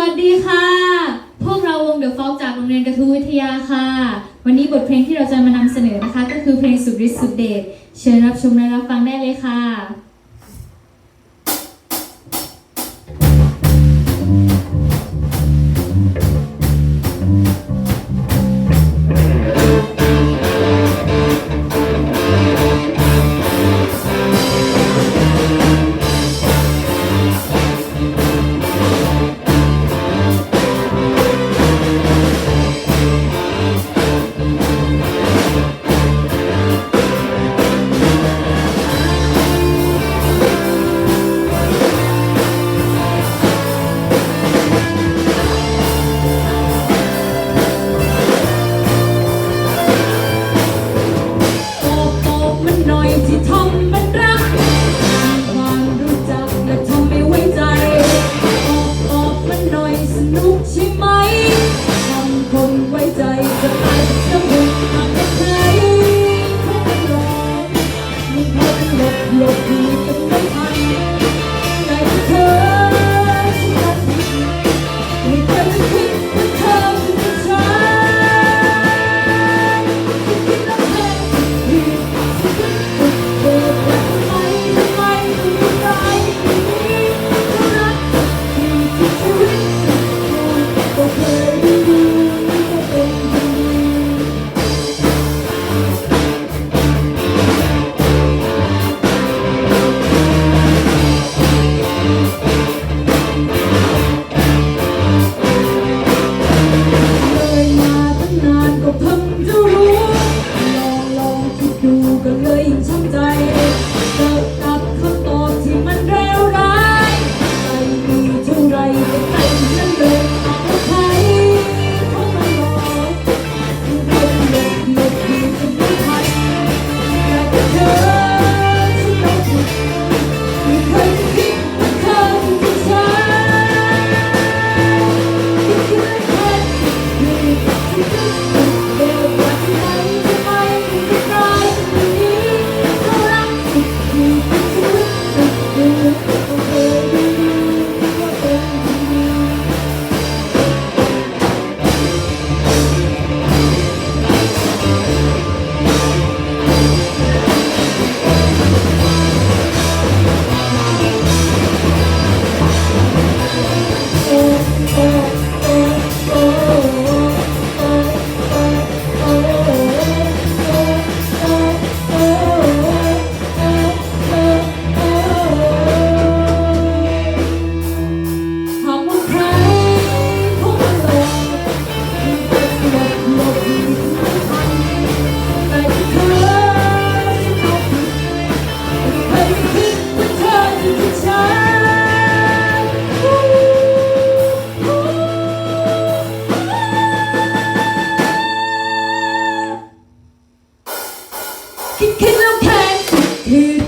วัสดีค่ะ พวกเราวงเดอะฟอกจากโรงเรียนกระทู้วิทยาค่ะ วันนี้บทเพลงที่เราจะมานำเสนอนะคะ ก็คือเพลงสุดฤทธิ์สุดเดช เชิญรับชมและรับฟังได้เลยค่ะ Kick it, okay. Kick